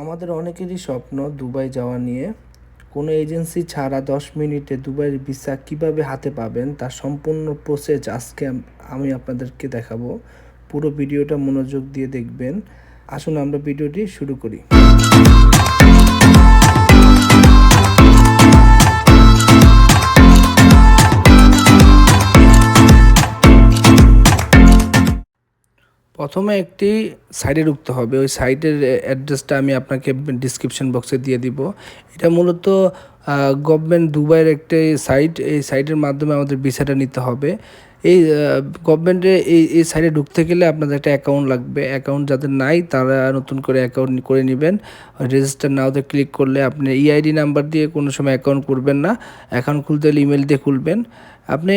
আমাদের অনেকেরই স্বপ্ন দুবাই যাওয়া নিয়ে। কোনো এজেন্সি ছাড়া দশ মিনিটে দুবাইয়ের ভিসা কীভাবে হাতে পাবেন তার সম্পূর্ণ প্রসেস আজকে আমি আপনাদেরকে দেখাবো। পুরো ভিডিওটা মনোযোগ দিয়ে দেখবেন। আসুন আমরা ভিডিওটি শুরু করি। প্রথমে একটি সাইটে ঢুকতে হবে। ওই সাইটের অ্যাড্রেসটা আমি আপনাকে ডিসক্রিপশন বক্সে দিয়ে দিব। এটা মূলত গভর্নমেন্ট দুবাইয়ের একটি সাইট। এই সাইটের মাধ্যমে আমাদের ভিসাটা নিতে হবে। এই গভর্নমেন্টে এই এই সাইডে ঢুকতে গেলে আপনাদের একটা অ্যাকাউন্ট লাগবে। অ্যাকাউন্ট যাদের নাই, তারা নতুন করে অ্যাকাউন্ট করে নেবেন। রেজিস্টার নাওতে ক্লিক করলে আপনি ইআইডি নাম্বার দিয়ে কোনো সময় অ্যাকাউন্ট করবেন না। অ্যাকাউন্ট খুলতে হলে ইমেল দিয়ে খুলবেন। আপনি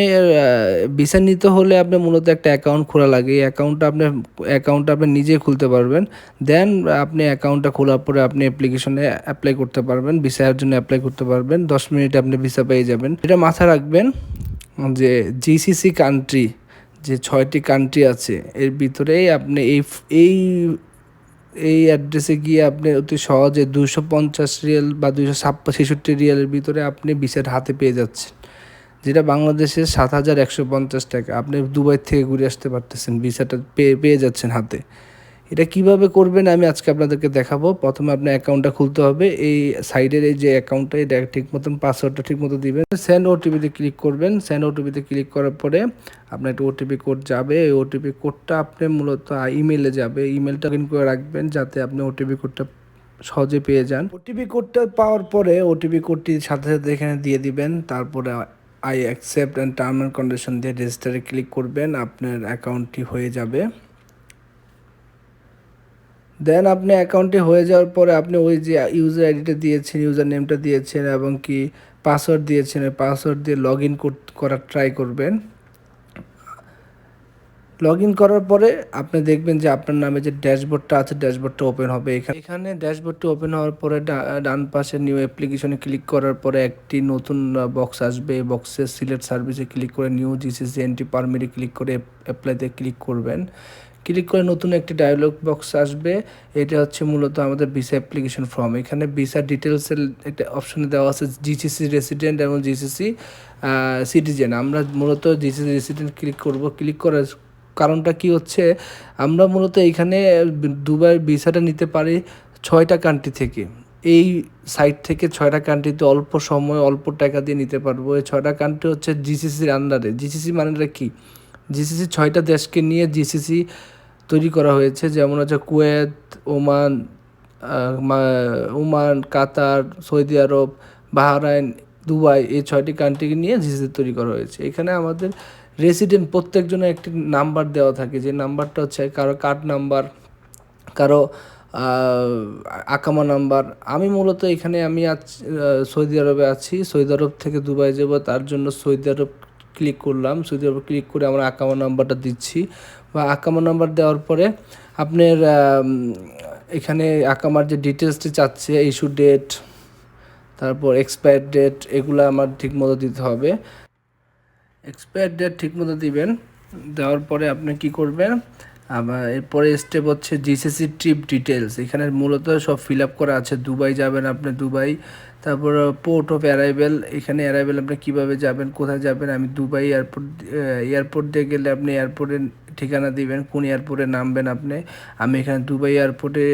ভিসা নিতে হলে আপনি মূলত একটা অ্যাকাউন্ট খোলা লাগে। এই অ্যাকাউন্টটা আপনি অ্যাকাউন্টটা আপনি নিজে খুলতে পারবেন। দেন আপনি অ্যাকাউন্টটা খোলার পরে আপনি অ্যাপ্লিকেশনে অ্যাপ্লাই করতে পারবেন। ভিসার জন্য অ্যাপ্লাই করতে পারবেন। দশ মিনিটে আপনি ভিসা পেয়ে যাবেন। এটা মাথায় রাখবেন। যে জিসিসি কান্ট্রি যে ছয়টি কান্ট্রি আছে, এর ভিতরেই আপনি এই এই এই অ্যাড্রেসে গিয়ে আপনি অতি সহজে দুশো পঞ্চাশ রিয়াল বা দুশো ছাপ্পা ছেষট্টি রিয়ালের ভিতরে আপনি ভিসার হাতে পেয়ে যাচ্ছেন। যেটা বাংলাদেশে সাত হাজার একশো পঞ্চাশ টাকা। আপনি দুবাই থেকে ঘুরে আসতে পারতেছেন ভিসাটা পেয়ে পেয়ে যাচ্ছেন হাতে। এটা কীভাবে করবেন আমি আজকে আপনাদেরকে দেখাবো। প্রথমে আপনার অ্যাকাউন্টটা খুলতে হবে। এই সাইডের এই যে অ্যাকাউন্টটা, এটা ঠিক মতন পাসওয়ার্ডটা ঠিক মতো দিবেন। সেন্ড ওটিপিতে ক্লিক করবেন। সেন্ড ওটিপিতে ক্লিক করার পরে আপনার একটা ওটিপি কোড যাবে। এই ওটিপি কোডটা আপনি মূলত ইমেলে যাবে। ইমেলটা ইন করে রাখবেন যাতে আপনি ওটিপি কোডটা সহজে পেয়ে যান। ওটিপি কোডটা পাওয়ার পরে ওটিপি কোডটি সাথে সাথে এখানে দিয়ে দিবেন। তারপরে I accept and term and condition দিয়ে রেজিস্টারে ক্লিক করবেন। আপনার অ্যাকাউন্টটি হয়ে যাবে। দেন আপনি অ্যাকাউন্টে হয়ে যাওয়ার পরে আপনি ওই যে ইউজার আইডিটা দিয়েছেন ইউজার নেমটা দিয়েছেন এবং কি পাসওয়ার্ড দিয়েছেন পাসওয়ার্ড দিয়ে লগ ইন করার ট্রাই করবেন। লগ ইন করার পরে আপনি দেখবেন যে আপনার নামে যে ড্যাশবোর্ডটা আছে, ড্যাশবোর্ডটা ওপেন হবে। এখানে এখানে ড্যাশবোর্ডটি ওপেন হওয়ার পরে ডান পাশে নিউ অ্যাপ্লিকেশনে ক্লিক করার পরে একটি নতুন বক্স আসবে। এই বক্সে সিলেক্ট সার্ভিসে ক্লিক করে নিউ জিসিসি এন্ট্রি পারমিটে ক্লিক করে অ্যাপ্লাইতে ক্লিক করবেন। ক্লিক করে নতুন একটি ডায়লগ বক্স আসবে। এটা হচ্ছে মূলত আমাদের ভিসা অ্যাপ্লিকেশন ফর্ম এখানে ভিসা ডিটেলসের একটা অপশানে দেওয়া আছে জিসিসি রেসিডেন্ট এবং জিসিসি সিটিজেন আমরা মূলত জিসিসি রেসিডেন্ট ক্লিক করব। ক্লিক করার কারণটা কি হচ্ছে? আমরা মূলত এইখানে দুবাই ভিসাটা নিতে পারি ছয়টা কান্ট্রি থেকে। এই সাইট থেকে ছয়টা কান্ট্রিতে অল্প সময়, অল্প টাকা দিয়ে নিতে পারব। এই ছয়টা কান্ট্রি হচ্ছে জিসিসির আন্ডারে জিসিসি মানেটা কি? জিসিসি ছয়টা দেশকে নিয়ে জিসিসি তৈরি করা হয়েছে, যেমন হচ্ছে Kuwait, Oman Oman, Qatar, Saudi Arab, Bahrain, Dubai এই ছয়টি কান্ট্রিকে নিয়ে জিসিসি তৈরি করা হয়েছে। এখানে আমাদের রেসিডেন্ট প্রত্যেকজনের একটি নাম্বার দেওয়া থাকে, যে নাম্বারটা হচ্ছে কারও কার্ড নাম্বার কারও আকামা নাম্বার আমি মূলত এখানে আমি আজ সৌদি আরবে আছি, সৌদি আরব থেকে দুবাই যাব, তার জন্য সৌদি আরব ক্লিক করলাম। সৌদি আরব ক্লিক করে আমার আকামা নাম্বারটা দিচ্ছি। বা আকামা নাম্বার দেওয়ার পরে আপনার এখানে আকামার যে ডিটেলসটি চাচ্ছে ইস্যু ডেট তারপর এক্সপায়ার ডেট এগুলো আমার ঠিক মতো দিতে হবে। এক্সপায়ার ডেট ঠিক মতো দিবেন। দেওয়ার পরে আপনি কি করবেন? আবার এরপরে স্টেপ হচ্ছে জিসিসি ট্রিপ ডিটেলস এখানে মূলত সব ফিল আপ করা আছে। দুবাই যাবেন আপনি, দুবাই তারপর পোর্ট অফ অ্যারাইভেল এখানে অ্যারাইভেল আপনি কীভাবে যাবেন, কোথায় যাবেন, আমি দুবাই এয়ারপোর্ট এয়ারপোর্ট দিয়ে গেলে আপনি এয়ারপোর্টের ঠিকানা দিবেন, কোন এয়ারপোর্টে নামবেন আপনি, আমি এখানে দুবাই এয়ারপোর্টে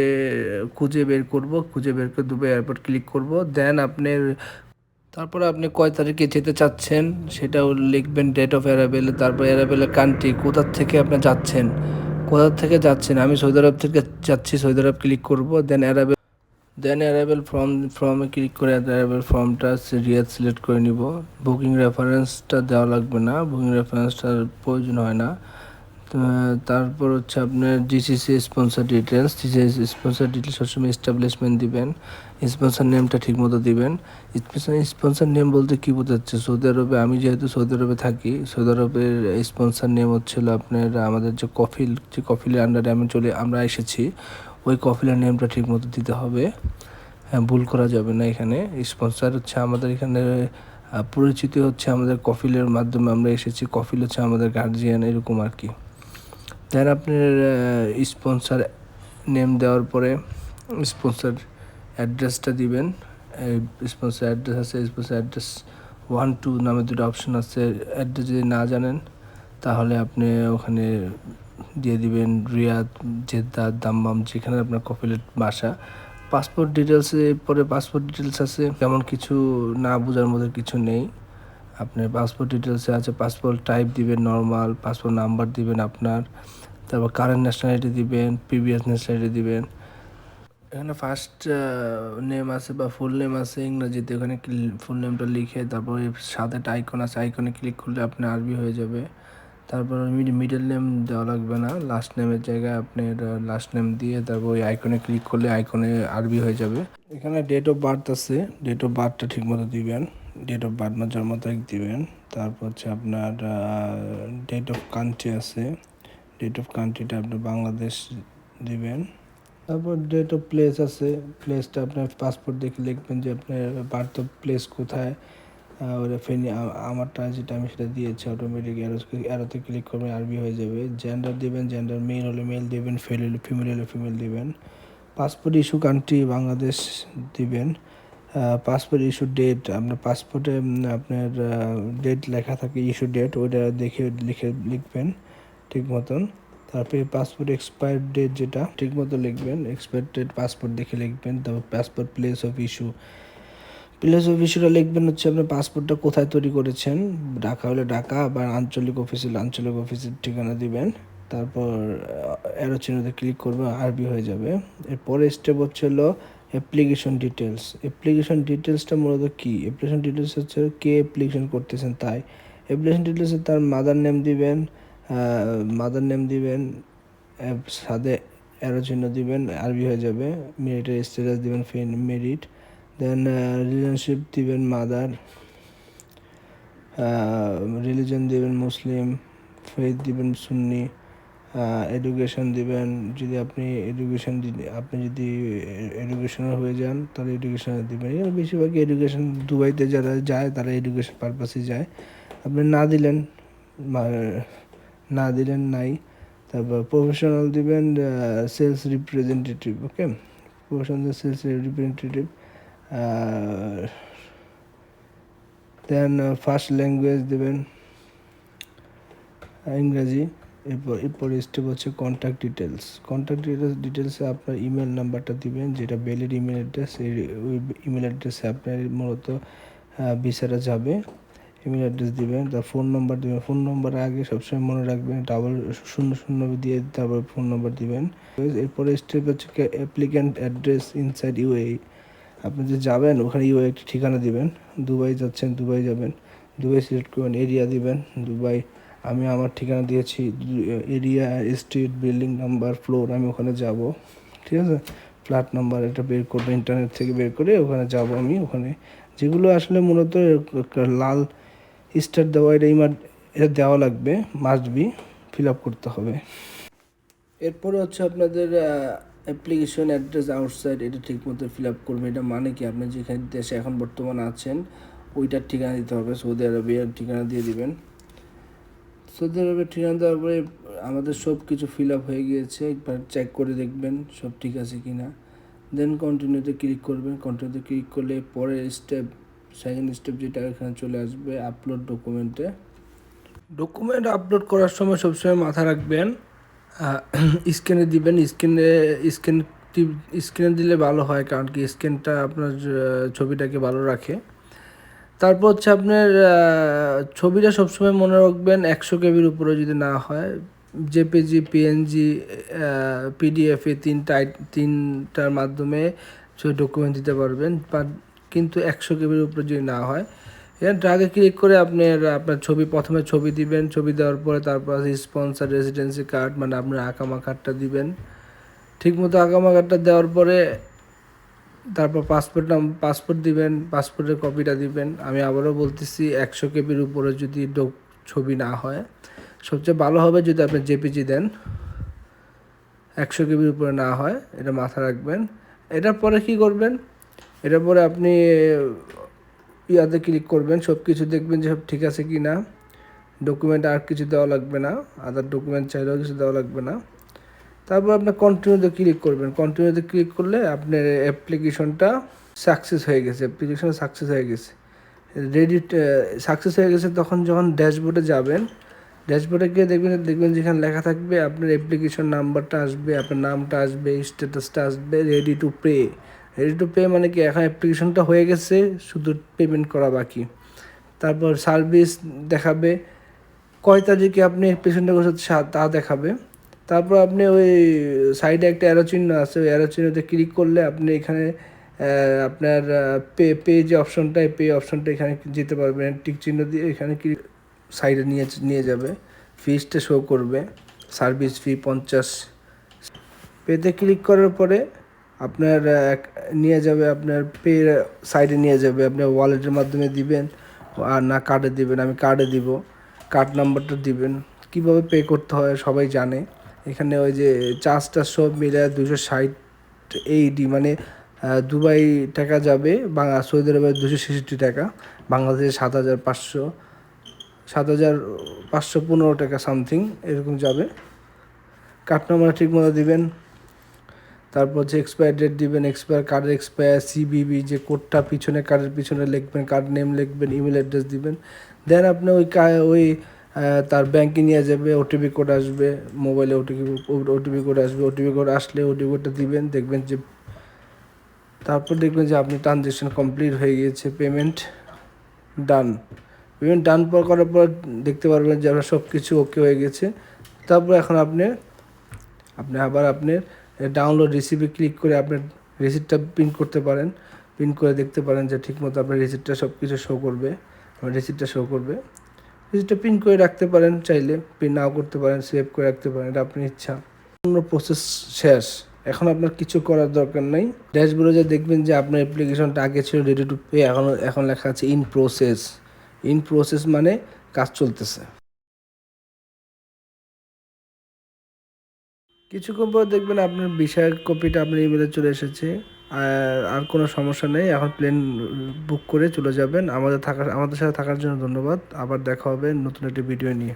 খুঁজে বের করব, খুঁজে বের করে দুবাই এয়ারপোর্ট ক্লিক করব দেন আপনার তারপরে আপনি কয় তারিখে যেতে চাচ্ছেন সেটাও লিখবেন ডেট অফ অ্যারাইভেল তারপর অ্যারাইভেলের কান্ট্রি কোথা থেকে আপনি যাচ্ছেন, কোথা থেকে যাচ্ছেন, আমি সৌদি আরব থেকে যাচ্ছি, সৌদি আরব ক্লিক করব then arrival then arrival form ফর্মে ক্লিক করে অ্যারাইভেল ফর্মটা রিয়াদ সিলেক্ট করে নিব। বুকিং রেফারেন্সটা দেওয়া লাগবে না। বুকিং রেফারেন্সটার প্রয়োজন হয় না। তারপর হচ্ছে আপনার GCC sponsor details GCC sponsor details সবসময় এস্টাবলিশমেন্ট দিবেন। স্পন্সর নেমটা ঠিক মতো দিবেন স্পন্সর নেম বলতে কী বোঝাচ্ছে? সৌদি আরবে আমি যেহেতু সৌদি আরবে থাকি সৌদি আরবের স্পন্সর নেম হচ্ছিল আপনার আমাদের যে কফিল যে কফিলের আন্ডারে আমি চলে, আমরা এসেছি। ওই কফিলের নেমটা ঠিক মতো দিতে হবে। হ্যাঁ ভুল করা যাবে না এখানে। স্পন্সর হচ্ছে আমাদের এখানে পরিচিতি হচ্ছে আমাদের কফিলের মাধ্যমে। আমরা এসেছি, কফিল হচ্ছে আমাদের গার্জিয়ান এরকম আর কি। দেন আপনার স্পন্সর নেম দেওয়ার পরে স্পন্সর অ্যাড্রেসটা দিবেন। স্পন্সর অ্যাড্রেস আছে স্পন্সর অ্যাড্রেস ওয়ান টু নামে দুটো অপশন আছে। অ্যাড্রেস যদি না জানেন, তাহলে আপনি ওখানে দিয়ে দিবেন, রিয়াদ জেদ্দা দাম্মাম, যেখানে আপনার কপিলেট বাসা। পাসপোর্ট ডিটেলসে পরে পাসপোর্ট ডিটেলস আছে। তেমন কিছু না বোঝার মতো কিছু নেই। আপনার পাসপোর্ট ডিটেলসে আছে, পাসপোর্ট টাইপ দিবেন নর্মাল পাসপোর্ট নাম্বার দিবেন আপনার। তারপর কারেন্ট ন্যাশনালিটি দিবেন প্রিভিয়াস ন্যাশনালিটি দিবেন। এখানে ফার্স্ট নেম আছে বা ফুল নেম আছে ইংরেজিতে। ওখানে ফুল নেমটা লিখে তারপর সাথে একটা আইকন আছে। আইকনে ক্লিক করলে আপনার আরবি হয়ে যাবে। তারপর মিডল নেম দেওয়া লাগবে না। লাস্ট নেমের জায়গায় আপনি লাস্ট নেম দিয়ে তারপর ওই আইকনে ক্লিক করলে আইকনে আরবি হয়ে যাবে। এখানে ডেট অফ বার্থ আছে। ডেট অফ বার্থটা ঠিক মতো দিবেন। ডেট অফ বার্থ না জন্ম তারিখ দিবেন। তারপর হচ্ছে আপনার ডেট অফ কান্ট্রি আছে। ডেট অফ কান্ট্রিটা আপনি বাংলাদেশ দিবেন। তারপর ডেট অফ প্লেস আছে। প্লেসটা আপনার পাসপোর্ট দেখে লিখবেন যে আপনার বার্থ অফ প্লেস কোথায়। ওটা ফেনি আমারটা যেটা আমি সেটা দিয়েছি অটোমেটিক অ্যারোতে ক্লিক করবে আরবি হয়ে যাবে। জেন্ডার দিবেন জেন্ডার মেল হলে মেল দিবেন ফেল হলে ফিমেল হলে ফিমেল দিবেন। পাসপোর্ট ইস্যু কান্ট্রি বাংলাদেশ দিবেন। পাসপোর্ট ইস্যু ডেট আপনার পাসপোর্টে আপনার ডেট লেখা থাকে ইস্যু ডেট ওটা দেখে, লিখে, লিখবেন ঠিক মতন। তারপরে পাসপোর্ট এক্সপায়ার ডেট যেটা, ঠিক মতো লিখবেন। এক্সপায়ার ডেট পাসপোর্ট দেখে লিখবেন, তারপর passport place of issue place ইস্যুটা লিখবেন হচ্ছে আপনার পাসপোর্টটা কোথায় তৈরি করেছেন? ঢাকা হলে ঢাকা বা আঞ্চলিক অফিসে আঞ্চলিক অফিসের ঠিকানা দিবেন। তারপর অ্যারো চিহ্নতে ক্লিক করবে আরবি হয়ে যাবে। এরপরে স্টেপ হচ্ছে হলো অ্যাপ্লিকেশন ডিটেলস অ্যাপ্লিকেশন ডিটেলসটা মূলত কী? অ্যাপ্লিকেশন ডিটেলস হচ্ছে কে অ্যাপ্লিকেশন করতেছেন তাই। অ্যাপ্লিকেশন ডিটেলসে তার মাদার নেম দিবেন মাদার নেম দিবেন সাথে অ্যারো চিহ্ন দিবেন আরবি হয়ে যাবে। মেরিটের স্ট্যাটাস দিবেন মেরিট দেন রিলেশনশিপ দিবেন মাদার রিলিজন দিবেন মুসলিম ফেথ দিবেন সুন্নি এডুকেশন দিবেন যদি আপনি এডুকেশন আপনি যদি এডুকেশনাল হয়ে যান, তাহলে এডুকেশন দিবেন। এখানে বেশিরভাগই এডুকেশন দুবাইতে যারা যায়, তারা এডুকেশন পারপাসে যায়। আপনি না দিলেন না দিলেন নাই, তারপর প্রফেশনাল দিবেন sales representative okay professional sales representative then first language দেবেন ইংরাজি, এরপর এরপর স্টেপ হচ্ছে কন্ট্যাক্ট ডিটেলস কন্ট্যাক্ট ডিটেলস ডিটেলসে আপনার ইমেল নাম্বারটা দিবেন, যেটা বেলের ইমেল অ্যাড্রেস এই ওই ইমেল অ্যাড্রেসে আপনার মূলত ভিসাটা যাবে। ইমেল অ্যাড্রেস দিবেন, তার ফোন নম্বর দিবেন। ফোন নম্বর আগে সবসময় মনে রাখবেন ডাবল শূন্য শূন্য দিয়ে তারপর ফোন নম্বর দিবেন। এরপরে স্টেপ হচ্ছে অ্যাপ্লিক্যান্ট অ্যাড্রেস ইনসাইড ইউএ আপনি যে যাবেন, ওখানে ইউ একটি ঠিকানা দিবেন। দুবাই যাচ্ছেন, দুবাই যাবেন। দুবাই সিলেক্ট করবেন, এরিয়া দিবেন। দুবাই, আমি আমার ঠিকানা দিয়েছি, area, street, building number, floor, আমি ওখানে যাব। ঠিক আছে? ফ্ল্যাট নাম্বার এটা বের করব, ইন্টারনেট থেকে বের করে ওখানে যাব আমি, ওখানে। যেগুলো আসলে মূলত লাল স্টার দেওয়া, এটা ইমার এটা দেওয়া লাগবে মাস্ট বি ফিল আপ করতে হবে। এরপরে হচ্ছে আপনাদের অ্যাপ্লিকেশন অ্যাড্রেস আউটসাইড এটা ঠিক মতো ফিল আপ করবে। এটা মানে কি? আপনি যেখানে দেশে এখন বর্তমান আছেন, ওইটার ঠিকানা দিতে হবে। সৌদি আরবিয়ার ঠিকানা দিয়ে দিবেন। সৌদি আরবের ঠিকানা দেওয়ার পরে আমাদের সব কিছু ফিল আপ হয়ে গিয়েছে। একবার চেক করে দেখবেন সব ঠিক আছে কি না দেন কন্টিনিউতে ক্লিক করবেন। কন্টিনিউতে ক্লিক করলে পরের স্টেপ সেকেন্ড স্টেপ যেটা এখানে চলে আসবে আপলোড ডকুমেন্টে ডকুমেন্ট আপলোড করার সময় সবসময় মাথা রাখবেন। স্ক্যানে দিবেন স্ক্যানে স্ক্যান স্ক্যানে দিলে ভালো হয়, কারণ কি স্ক্যানটা আপনার ছবিটাকে ভালো রাখে। তারপর হচ্ছে আপনার ছবিটা সবসময় মনে রাখবেন একশো কেবির উপরে যদি না হয়। জেপিজি, পিএনজি পিডিএফ এ তিনটা তিনটার মাধ্যমে ডকুমেন্ট দিতে পারবেন কিন্তু একশো কেবির উপরে যদি না হয় এখানে ড্রাগে ক্লিক করে আপনার আপনার ছবি, প্রথমে ছবি দিবেন, ছবি দেওয়ার পরে তারপর স্পন্সার রেসিডেন্সি কার্ড মানে আপনার আকামা কার্ডটা দিবেন। ঠিকমতো আকামা কার্ডটা দেওয়ার পরে তারপর পাসপোর্ট নাম পাসপোর্ট দিবেন পাসপোর্টের কপিটা দিবেন। আমি আবারও বলতেছি, একশো কেবির উপরে যদি ছবি না হয়, সবচেয়ে ভালো হবে যদি আপনি জেপিজি দেন। একশো কেবির উপরে না হয়, এটা মাথা রাখবেন। এটার পরে কি করবেন? এটার পরে আপনি ইয়াতে ক্লিক করবেন সব কিছু দেখবেন যে সব ঠিক আছে কি না ডকুমেন্ট আর কিছু দেওয়া লাগবে না আদার ডকুমেন্ট চাইলেও কিছু দেওয়া লাগবে না। তারপর আপনার কন্টিনিউতে ক্লিক করবেন। কন্টিনিউতে ক্লিক করলে আপনার অ্যাপ্লিকেশনটা সাকসেস হয়ে গেছে অ্যাপ্লিকেশন সাকসেস হয়ে গেছে। রেডি সাকসেস হয়ে গেছে তখন যখন ড্যাশবোর্ডে যাবেন ড্যাশবোর্ডে গিয়ে দেখবেন দেখবেন যেখানে লেখা থাকবে আপনার অ্যাপ্লিকেশন নাম্বারটা আসবে, আপনার নামটা আসবে স্ট্যাটাসটা আসবে ready to pay ready to pay মানে কি, এখন অ্যাপ্লিকেশনটা হয়ে গেছে, শুধু পেমেন্ট করা বাকি। তারপর সার্ভিস দেখাবে, কয় তারিখে আপনি অ্যাপ্লিকেশনটা করছেন তা দেখাবে। তারপর আপনি ওই সাইডে একটা অ্যারো চিহ্ন আছে, ওই অ্যারো চিহ্নতে ক্লিক করলে আপনি এখানে আপনার পে পে যে অপশনটা পে অপশনটা এখানে যেতে পারবেন। টিক চিহ্ন দিয়ে এখানে ক্লিক সাইডে নিয়ে নিয়ে যাবে। ফিজটা শো করবে। সার্ভিস ফি পঞ্চাশ। পেতে ক্লিক করার পরে আপনার নিয়ে যাবে আপনার পে সাইডে নিয়ে যাবে, আপনার ওয়ালেটের মাধ্যমে দিবেন, আর না কার্ডে দিবেন, আমি কার্ডে দিব কার্ড নাম্বারটা দিবেন। কীভাবে পে করতে হয় সবাই জানে। এখানে ওই যে চার্জটা সব মিলে দুশো ষাট এইডি মানে দুবাই টাকা যাবে বাংলা সৌদি আরবের দুশো ছেষট্টি টাকা, বাংলাদেশে সাত হাজার পাঁচশো, সাত হাজার পাঁচশো পনেরো টাকা সামথিং এরকম যাবে। কার্ড নাম্বার ঠিক মতো দিবেন। তারপর যে এক্সপায়ার ডেট দিবেন এক্সপায়ার কার্ডের এক্সপায়ার সিবিবি যে কোডটা পিছনে কার্ডের পিছনে লিখবেন কার্ড নেম লিখবেন ইমেল অ্যাড্রেস দিবেন। দেন আপনি ওই ওই তার ব্যাংকে নিয়ে যাবে ওটিপি কোড আসবে মোবাইলে ওটিপি ওটিপি কোড আসবে ওটিপি কোড আসলে ওটিপি কোডটা দিবেন, দেখবেন যে, তারপর দেখবেন যে আপনি ট্রানজেকশন কমপ্লিট হয়ে গিয়েছে পেমেন্ট ডান পেমেন্ট ডান পর করার পর দেখতে পারবেন যে আপনার সব কিছু ওকে হয়ে গেছে। তারপর এখন আপনি আপনি আবার আপনার ডাউনলোড রিসিপে ক্লিক করে আপনার রিসিপ্টটা প্রিন্ট করতে পারেন। প্রিন্ট করে দেখতে পারেন যে ঠিকমতো আপনার রিসিপ্টটা সব কিছু শো করবে রিসিপ্টটা শো করবে। রিসিপ্টটা প্রিন্ট করে রাখতে পারেন চাইলে প্রিন্ট নাও করতে পারেন সেভ করে রাখতে পারেন, এটা আপনার ইচ্ছা। অন্য প্রসেস শেষ। এখন আপনার কিছু করার দরকার নাই। ড্যাশবোর্ডে যে দেখবেন যে আপনার অ্যাপ্লিকেশনটা আগে ছিল রেডি টু পে এখন এখন লেখা আছে ইন প্রসেস ইন প্রসেস মানে কাজ চলতেছে। কিছুক্ষণ পর দেখবেন আপনার বিষয়ের কপিটা আপনার ইমেলে চলে এসেছে। আর আর কোনো সমস্যা নেই, এখন প্লেন বুক করে চলে যাবেন। আমাদের থাকার, আমাদের সাথে থাকার জন্য ধন্যবাদ। আবার দেখা হবে নতুন একটি ভিডিও নিয়ে।